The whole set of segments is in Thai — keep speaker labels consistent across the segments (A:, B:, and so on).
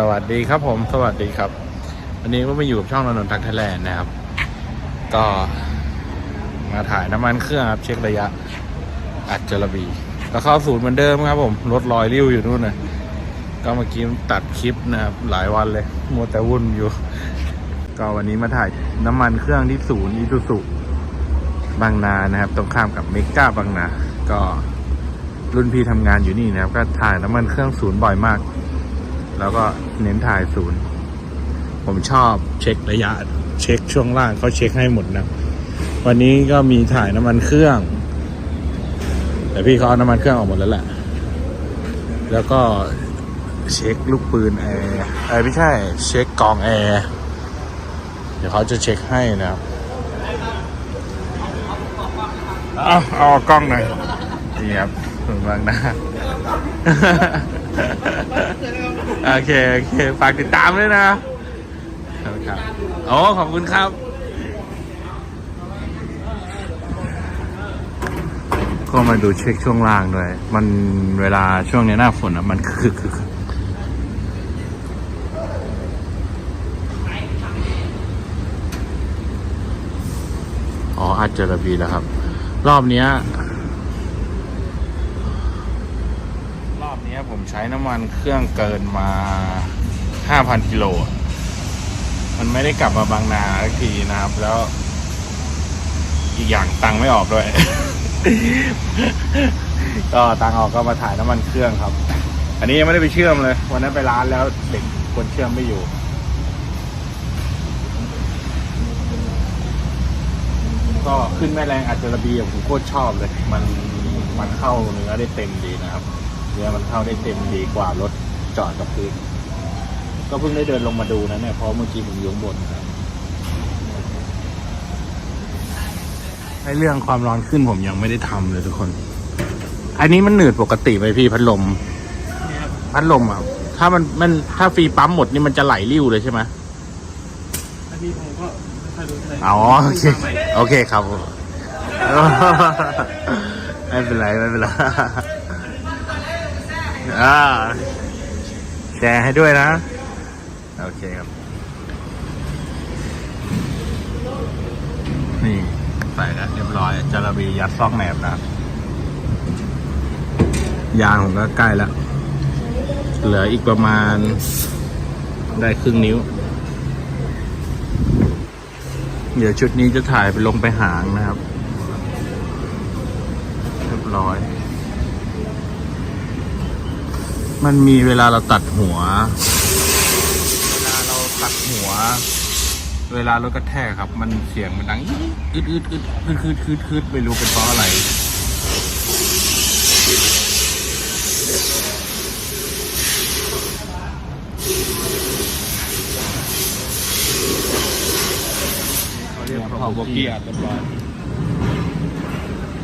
A: สวัสดีครับผม สวัสดีครับ วันนี้ก็มาอยู่กับช่องนนท์ทักไทยแลนด์นะครับ ก็มาถ่ายน้ำมันเครื่องครับ เช็คระยะ อัดจระบีแล้วเข้าศูนย์เหมือนเดิมครับผม รถลอยริ้วอยู่นู่นนะก็เมื่อกี้ตัดคลิปนะครับ หลายวันเลย มัวแต่วุ่นอยู่ ก็วันนี้มาถ่ายน้ำมันเครื่องที่ศูนย์อิตุสุบางนานะครับ ตรงข้ามกับเมกาบางนา ก็รุ่นพี่ทำงานอยู่นี่นะครับ ก็ถ่ายน้ำมันเครื่องศูนย์บ่อยมาก แล้วก็เน้นถ่ายศูนย์ ผมชอบเช็คระยะ เช็คช่วงล่างเขาเช็คให้หมดนะ วันนี้ก็มีถ่ายน้ำมันเครื่อง แต่พี่เขาเอาน้ำมันเครื่องออกหมดแล้วแหละ แล้วก็เช็คลูกปืนแอร์เอ้ไม่ใช่ เช็คกรองแอร์เดี๋ยวเขาจะเช็คให้นะครับเอาเอากล้องหน่อยนี่ครับถึงบางหน้า โอเค โอเค ฝากติดตามด้วยนะขอบคุณครับโอ้ขอบคุณครับก็มาดูเช็คช่วงล่างด้วย มันเวลาช่วงนี้หน้าฝนอะมันคือคือคืออ๋ออัดเจระบีแล้วครับ รอบเนี้ย รอบนี้ ผมใช้น้ำมันเครื่องเกินมา 5,000 กิโล มันไม่ได้กลับมาบางนาสักทีนะครับ แล้ว อีกอย่างตังไม่ออกด้วย ก็ตังออกก็มาถ่ายน้ำมันเครื่องครับ อันนี้ยังไม่ได้ไปเชื่อมเลย วันนั้นไปร้านแล้วเด็กคนเชื่อมไม่อยู่ก็ขึ้นแม่แรงอัจจะระบีอะผมโคตรชอบเลย มันมันเข้าเนื้อได้เต็มดีนะครับ เนื้อมันเข้าได้เต็มดีกว่ารถจอดกับพื้น ก็เพิ่งได้เดินลงมาดูนะเนี่ยเพราะเมื่อกี้ผมอยู่ข้างบนครับไอเรื่องความร้อนขึ้นผมยังไม่ได้ทำเลยทุกคน อันนี้มันหนืดปกติไหมพี่พัดลม พัดลมอะ ถ้ามันมันถ้าฟรีปั๊มหมดนี่มันจะไหลริ้วเลยใช่ไหม
B: อันนี้ผมก็ไม่ค่อยรู้เท่าไหร่
A: อ๋อโอเคโอเคครับ ไม่เป็นไรไม่เป็นไร อ่าแชร์ให้ด้วยนะ โอเคครับ นี่ใส่แล้วเรียบร้อยจาระบียัดซอกแหนบนะ ยางผมก็ใกล้แล้ว เหลืออีกประมาณได้ครึ่งนิ้ว เดี๋ยวชุดนี้จะถ่ายไปลงไปหางนะครับ เรียบร้อย มันมีเวลาเราตัดหัว เวลาเราตัดหัว เวลารถกระแทกครับ มันเสียงมันดังอึดอึดอึดอึดคืดคืดคืดไม่รู้เป็นเพราะอะไรเขาเรียกพอโบกี้อัดเรียบร้อย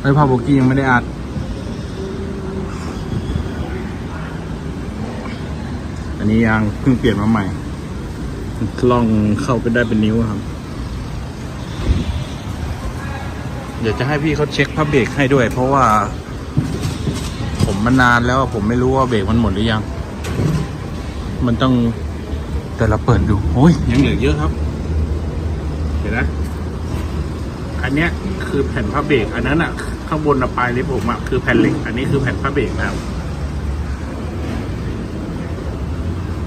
A: ไม่พอโบกี้ยังไม่ได้อัด อันนี้ยางเพิ่งเปลี่ยนมาใหม่กล้องเข้าไปได้เป็นนิ้วครับ เดี๋ยวจะให้พี่เขาเช็คพับเบรกให้ด้วย เพราะว่า ผมมานานแล้วผมไม่รู้ว่าเบรกมันหมดหรือยัง มันต้องแต่เราเปิดดูโอ้ยยังเหลือเยอะครับเห็นไหมอันเนี้ยคือแผ่นผ้าเบรกอันนั้นอะ ข้างบนอะปลายเล็บผมอะคือแผ่นเหล็ก อันนี้คือแผ่นผ้าเบรกนะครับ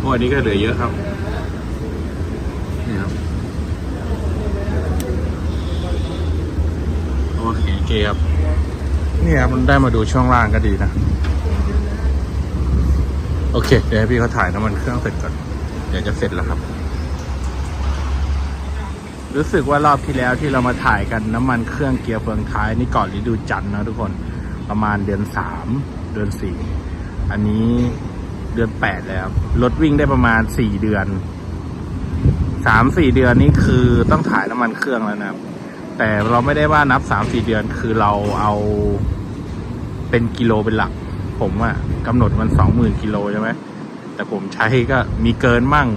A: โอ้อันนี้ก็เหลือเยอะครับนี่ครับโอเคเคครับนี่ครับมันได้มาดูช่วงล่างก็ดีนะ โอเค เดี๋ยวให้พี่เขาถ่ายน้ำมันเครื่องเสร็จก่อน เดี๋ยวจะเสร็จแล้วครับ รู้สึกว่ารอบที่แล้วที่เรามาถ่ายกันน้ำมันเครื่องเกียร์เฟืองท้ายนี่ก่อนฤดูจันทร์นะทุกคนประมาณเดือนสามเดือนสี่อันนี้ เดือนแปดแล้ว รถวิ่งได้ประมาณสี่เดือนสามสี่เดือนนี่คือต้องถ่ายน้ำมันเครื่องแล้วนะครับ แต่เราไม่ได้ว่านับสามสี่เดือนคือเราเอาเป็นกิโลเป็นหลัก ผมอะกำหนดมันสองหมื่นกิโลใช่ไหมแต่ผมใช้ก็มีเกินมั่ง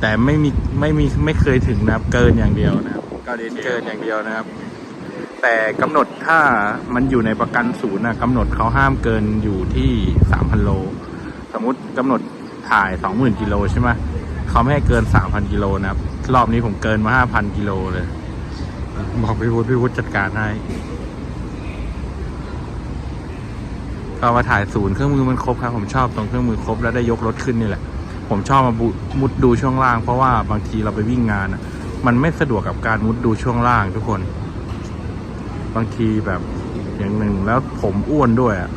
A: แต่ไม่มีไม่มีไม่เคยถึงนะครับ เกินอย่างเดียวนะครับ ก็เน้นเกินอย่างเดียวนะครับ แต่กำหนดถ้ามันอยู่ในประกันศูนย์นะกำหนดเขาห้ามเกินอยู่ที่สามพันโลส มมติกำหนดถ่ายสองหมื่นกิโลใช่ไหมเขาไม่ให้เกินสามพันกิโลนะครับ รอบนี้ผมเกินมาห้าพันกิโลเลย บอกพี่วุฒิพี่วุฒิจัดการให้ก็มาถ่ายศูนย์เครื่องมือมันครบครับ ผมชอบตรงเครื่องมือครบแล้วได้ยกรถขึ้นนี่แหละ ผมชอบมาบุมุดดูช่วงล่าง เพราะว่าบางทีเราไปวิ่งงานอะมันไม่สะดวกกับการมุดดูช่วงล่างทุกคน บางทีแบบอย่างหนึ่งแล้วผมอ้วนด้วยอะ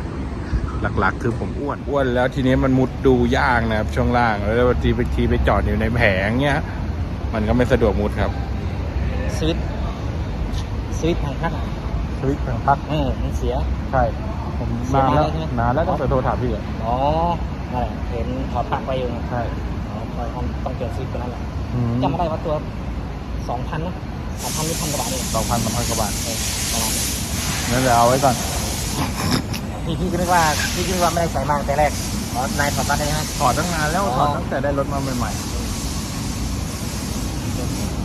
A: หลักๆ คือผมอ้วนอ้วนแล้วทีนี้มันมุดดูยากนะครับ ช่วงล่างแล้วบางทีบางทีไปจอดอยู่ในแผงเงี้ย มันก็ไม่สะดวกมุดครับ
C: สวิตช์สวิตช์ทางพัดอะ
A: สวิตช์ทางพัก
C: เออมันเสีย
A: ใช่ผม
C: เสีย
A: นานแล้ว
C: นานแล้วใช่ไหม
A: นานแล้วตั้งแต่โทรถามพี่อะ
C: อ๋อนั่นแหละเห็นถอดปลั๊กไปอยู่
A: ใช่
C: อ๋อคอยต้องต้องเปลี่ยนสวิตช์ตัวนั้นแหละ
A: อืม
C: จำไม่ได้ว่าตัวสองพันนะสองพันหรือพันกว่าบาทเอง
A: สองพันสองพันกว่าบาท
C: เออประมาณนั้น
A: นั่นเดี๋ยวเอาไว้ก่อน
C: พี่พี่ก็นึกว่าพี่คิดว่าไม่ได้ใส่มาตั้งแต่แรกอ๋อนายถอดปลั๊กได้ไหม
A: ถอดตั้งนานแล้ว
C: อ๋อ
A: ถอดตั้งแต่ได้รถมาใหม่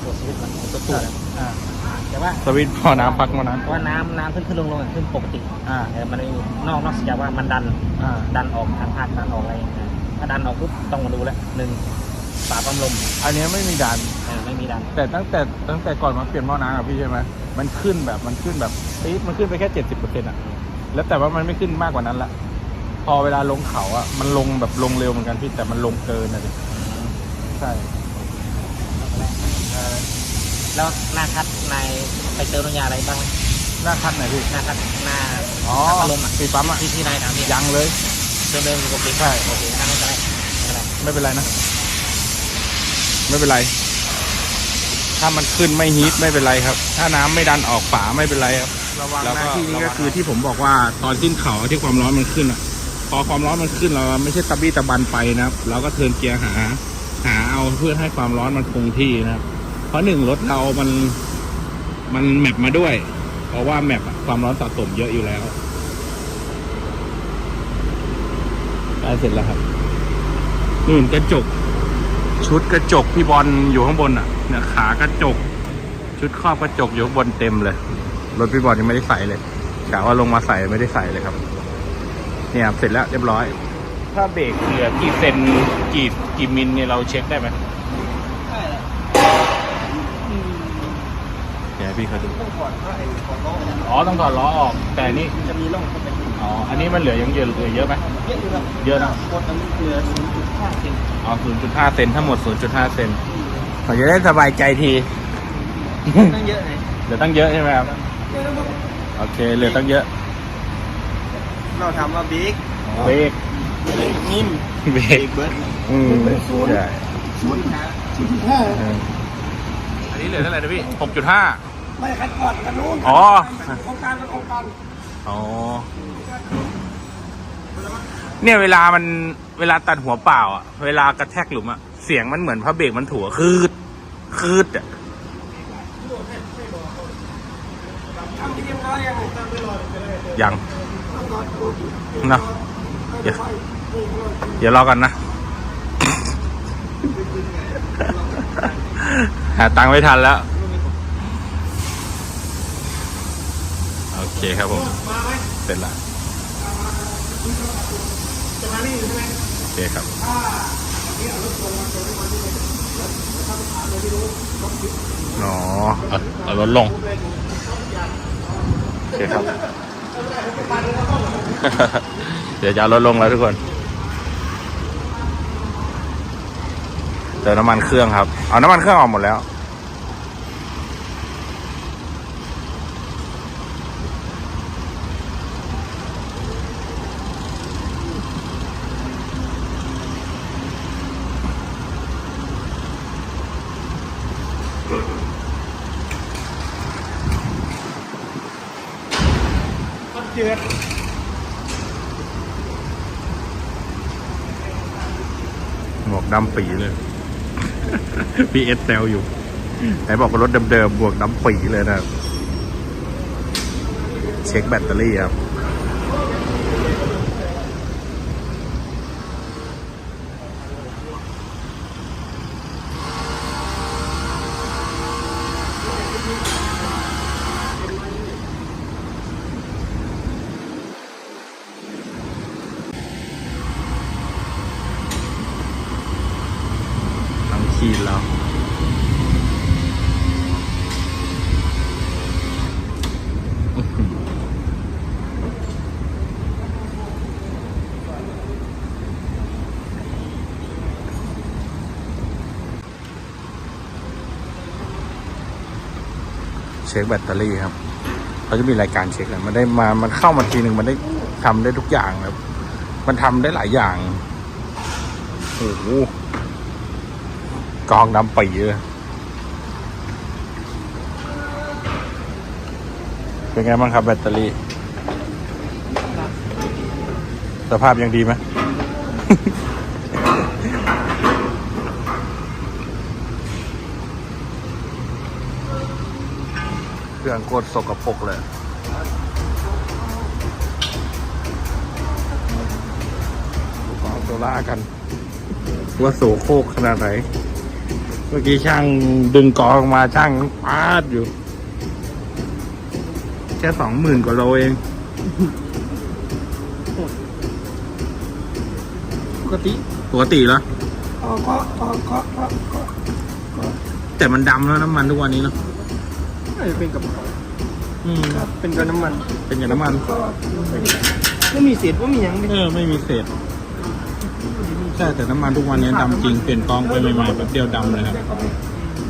C: ตัวสวิตช์มันตัว
A: ๆ
C: ตู้นะ
A: อ่า
C: แต่ว่า
A: สวิตช์พอน้ำพักมานั้น
C: เพราะว่าน้ำน้ำขึ้นขึ้นลงลงอะขึ้นปกติ
A: อ่า
C: เออมันไม่มีนอกนอกจากว่ามันดัน
A: อ่า
C: ดันออกทางพาดดันออกอะไรอย่างเงี้ยถ้าดันออกปุ๊บต้องมาดูแล้วหนึ่งฝาปั๊มลม
A: อันเนี้ยไม่มีดัน
C: เออไม่มีดัน
A: แต่ตั้งแต่ตั้งแต่ก่อนมาเปลี่ยนหม้อน้ำกับพี่ใช่ไหมมันขึ้นแบบมันขึ้นแบบปี๊ดมันขึ้นไปแค่เจ็ดสิบเปอร์เซ็นต์อะ แล้วแต่ว่ามันไม่ขึ้นมากกว่านั้นละพอเวลาลงเขาอะมันลงแบบลงเร็วเหมือนกันพี่แต่มันลงเกินนะดิใช่
C: แล้วหน้าคัดนายไปเจอน้ำยาอะไรบ้างไหม
A: หน้าคัดไหนพี่
C: หน้าคัดหน้า
A: อ๋อ
C: พัดลมอะ
A: ปีปั๊มอะ
C: ที่ที่นายทำเนี่ย
A: ยังเลย
C: เดิมเดิมๆปกติ
A: ใช่
C: โอเคนั่นไม่เป็นไรไม่เป็นไร
A: ไม่เป็นไรนะ ไม่เป็นไร ถ้ามันขึ้นไม่ฮีทไม่เป็นไรครับ ถ้าน้ำไม่ดันออกฝาไม่เป็นไรครับ แล้วก็ที่นี้ก็คือที่ผมบอกว่าตอนขึ้นเขาที่ความร้อนมันขึ้นอะ พอความร้อนมันขึ้นเราไม่ใช่ตะบี้ตะบันไปนะครับเราก็เทิร์นเกียร์หา หาเอาเพื่อให้ความร้อนมันคงที่นะครับ เพราะหนึ่งรถเรามันมันแมปมาด้วย เพราะว่าแมปอะความร้อนสะสมเยอะอยู่แล้วได้เสร็จแล้วครับนู่นกระจก ชุดกระจกพี่บอลอยู่ข้างบนอะเนี่ยขากระจก ชุดครอบกระจกอยู่ข้างบนเต็มเลย รถพี่บอลยังไม่ได้ใส่เลยกะว่าลงมาใส่ไม่ได้ใส่เลยครับ เนี่ยครับเสร็จแล้วเรียบร้อย ถ้าเบรกเหลือกี่เซนกี่กี่มิลเนี่ยเราเช็คได้ไหมเดี๋ยวให้พี่เขาดู
C: ต้องถอดเพราะไอ้ของล้อมัน
A: อ๋อต้องถอดล้อออก แต่นี่
C: จะมีร่องเข้าไป
A: อ๋อ อันนี้มันเหลือยังเยอะเหลือเยอะไหม
C: เยอะอยู่ครับ
A: เยอะนะ
C: หมดมันเหลือศูนย์จุดห้าเซน
A: อ๋อ0.5เซนทั้งหมด 0.5เซนผมจะได้สบายใจที
C: ตั้งเยอะเลย
A: เหลือตั้งเยอะใช่ไหมครับ โอเคเหลือตั้งเยอะ
C: เราทำว่าบิ๊ก
A: เบรก
C: นิ่ม
A: เบรก
C: เบิร์ด
A: อืมใช่
C: ศูนย์นะ
A: อันนี้เหลือเท่าไหร่นะพี่6.5
B: ไม่คัดก่อนกันนู้น
A: อ๋อ
B: โครงการเป็นโครงการ
A: อ๋อเนี่ยเวลามันเวลาตัดหัวเปล่าอะ เวลากระแทกหลุมอะ เสียงมันเหมือนพระเบรกมันถั่วคืด คืดอะ
B: ทำที่เรี ยัง
A: นะเดี๋ยวรอกันนะ หาตังค์ไม่ทันแล้ว โอเคครับผม เสร็จล้วโอเคครับอ๋อเอาเอรถลง เคครับ เดี๋ยวจะลดลงแล้วทุกคน เติมน้ำมันเครื่องครับ เอาน้ำมันเครื่องออกหมดแล้ว
B: จือด
A: หมวกดำปีเลย พีเอสเซลอยู่ไหนบอกว่ารถเดิมๆบวกดำปีเลยนะ เช็คแบตเตอรี่ครับ ช็คแบตเตอรี่ครับเขาจะมีรายการเช็คอะมันได้มา มันเข้ามาทีหนึ่งมันได้ทำได้ทุกอย่างครับ มันทำได้หลายอย่างโอ้โหกองดำปีเลยเป็นไงบ้างครับแบตเตอรี่ สภาพยังดีไหม เครื่องโคตรสกปรกเลยดูกองโซล่ากัน ว่าโสโครกขนาดไหน เมื่อกี้ช่างดึงกองมาช่างปาดอยู่ แค่สองหมื่นกว่าโลเอง
B: ปกติ
A: ปกติแล้ว
B: ก็ก็ก็ก็ก็ก็
A: แต่มันดำแล้วน้ำมันทุกวันนี้เนอะ
B: น่าจะเป็นกับ
A: อืม
B: เป็นกับน้ำมัน
A: เป็นอย่างน้ำมัน
B: ก็ไม่มีเศษว่ามีอย่างนี้
A: เออ ไม่มีเศษใช่แต่น้ำมันทุกวันนี้ดำจริงเปลี่ยนกองไปใหม่ๆแบบเดียวดำเลยครับ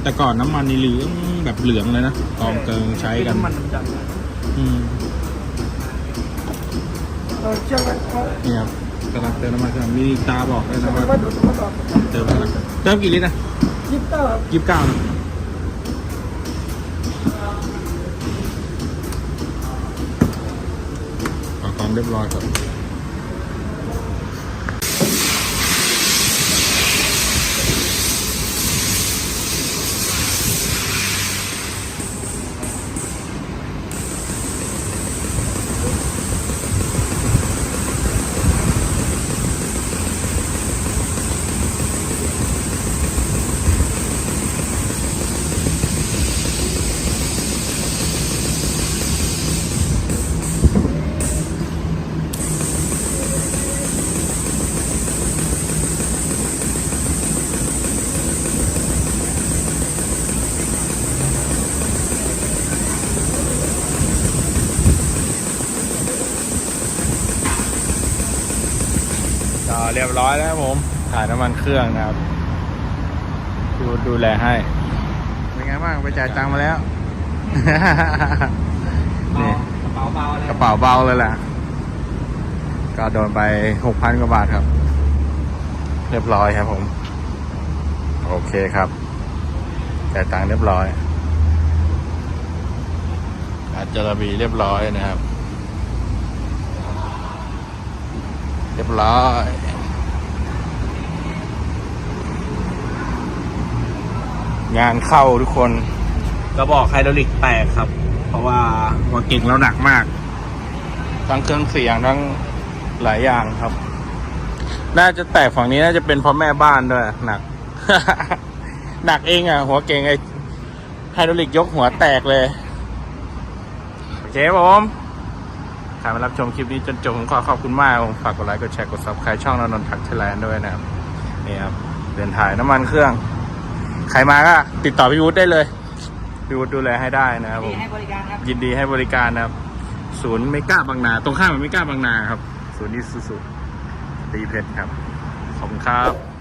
A: แต่ก่อนน้ำมันนี่เหลืองแบบเหลืองเลยนะกองเกิงใช้กัน
B: น้ำมันดำ
A: อืม
B: ๆเราเชื่อไหมเขา
A: นี่ครับกำลังเติมน้ำมันเครื่องมีตาบอกเลยนะว่า
B: ว่าดูทดสอบ
A: เติมเท่าไหร่เติมกี่ลิตรนะ
B: ยี่สิบเก้าครับ
A: ยี่สิบเก้านะ เรียบร้อยครับ ก็ เรียบร้อยแล้วครับผม ถ่ายน้ำมันเครื่องนะครับดูดูแลให้ เป็นไงบ้างไปจ่ายตังค์มาแล้ว นี่
C: กระเป๋าเบาเลย
A: กระเป๋าเบาเลยแหละก็โดนไปหกพันกว่าบาทครับ เรียบร้อยครับผม โอเคครับจ่ายตังค์เรียบร้อยอาจจะระบีเรียบร้อยนะครับ เรียบร้อย งานเข้าทุกคนกระบอกไฮดรอลิกแตกครับ เพราะว่าหัวเก่งแล้วหนักมาก ทั้งเครื่องเสียงทั้งหลายอย่างครับ น่าจะแตกฝั่งนี้น่าจะเป็นเพราะแม่บ้านด้วยหนัก หนักเองอะ หัวเก่งไอไฮดรอลิกยกหัวแตกเลย โอเคครับผมใครมารับชมคลิปนี้จนจบผมขอขอบคุณมากผมฝากกดไลค์กดแชร์กดซับสไครต์ช่องนนนท์ทักไทยแลนด์ด้วยนะครับนี่ครับเดินถ่ายน้ำมันเครื่อง ใครมาก็ติดต่อพี่วุฒิได้เลย พี่วุฒิดูแลให้ได้นะครับผม
C: ให้บริการครับ
A: ยินดีให้บริการนะครับ ศูนย์เมกาบางนา ตรงข้ามกับเมกาบางนาครับ ศูนย์นิสุสุตีเพชรครับ ขอบคุณครับ